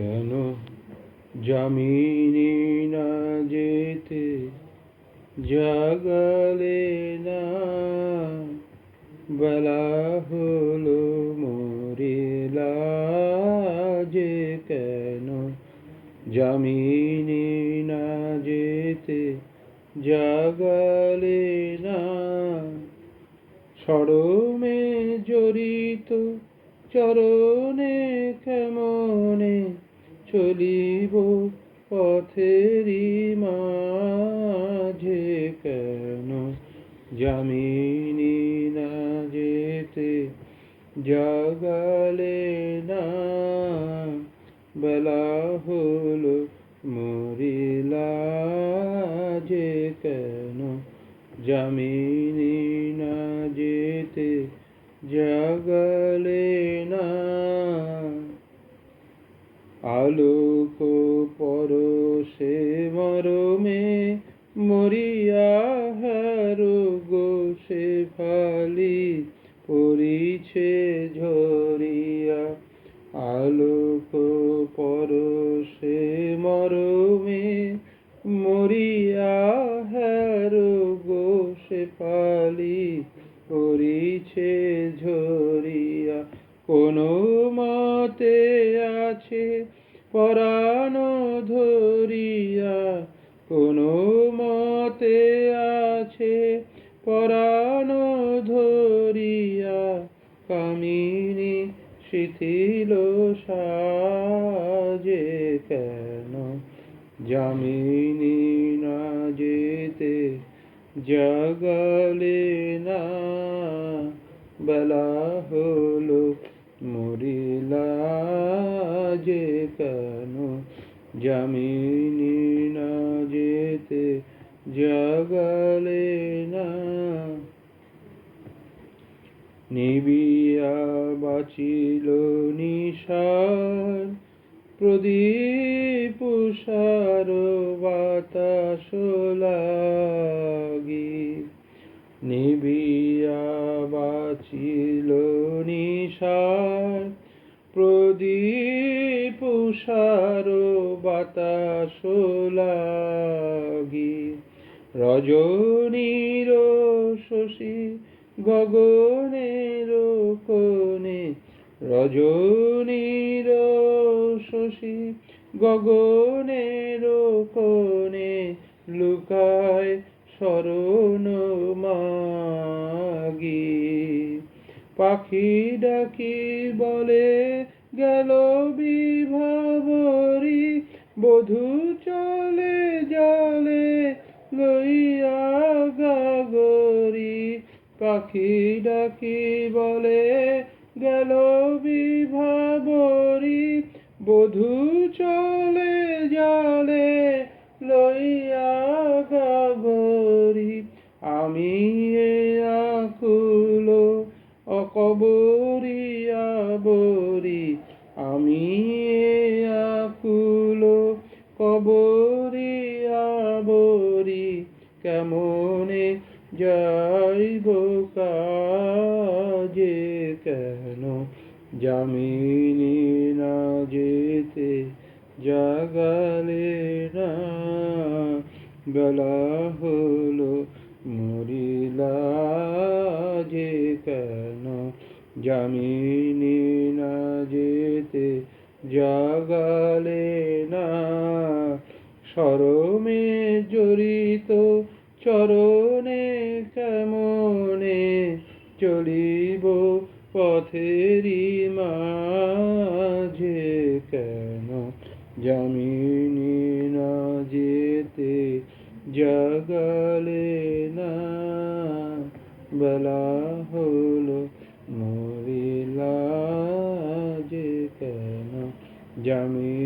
কেন জামিনি না যেতে জাগালে না? বেলা হলো মরিলা যে কেন জামিনি না যেতে জাগালে না? সরমে জড়িত চরণে কেমনে চলিব পথেরি মাঝে কেন জামিনি না যেতে জাগালে না? বেলা হলো, মরিলা যে কেন জামিনি না যেতে জাগালে না? আলোক পরশে মরমে মরিয়া হারো গোসে ফালি পরিছে ঝরিয়া। আলোক পরশে মরমে মরিয়া হারো গোসে ফালি পরিছে ঝরিয়া। কোনো মতে আছে পরাণ ধরিয়া, কোনো মতে আছে পরাণ ধরিয়া, কামিনী শিথিল সাজে কেন? জামিনী না যেতে জাগালে না, বেলা হলো মরিলা যে কেন? জামিনি না যেতে জাগালে না। নিবিয়া বাঁচিল নিশার প্রদীপ সার বাতাস লাগি। নিবিয়া বাঁচিল নিশার প্রদীপ সার বাতাস লাগি। রজনীর শশী গগনের কোণে। রজনীর শশী গগনের কোণে লুকায় শরণ মাগি পাখি ডাকি বলে, গেল বিভাবরী। বধু চলে জালে লইয়া গাগরি। পাখি ডাকি বলে, গেল বিভাবরী। বধু চলে জালে লইয়া গাগরি। আমি এ আকুল বরি আমি আকুল কবরিয়া বরি কেমনে যাইব কাজে কেন? জামিনি না যেতে জাগালে না। বেলা হলো, মরিলা কেন জামিনি না যেতে জাগালে না? সরমে জড়িত চরণে কেমনে চলিব পথেরি মাঝে? কেন জামিনি না যেতে জাগালে Yummy.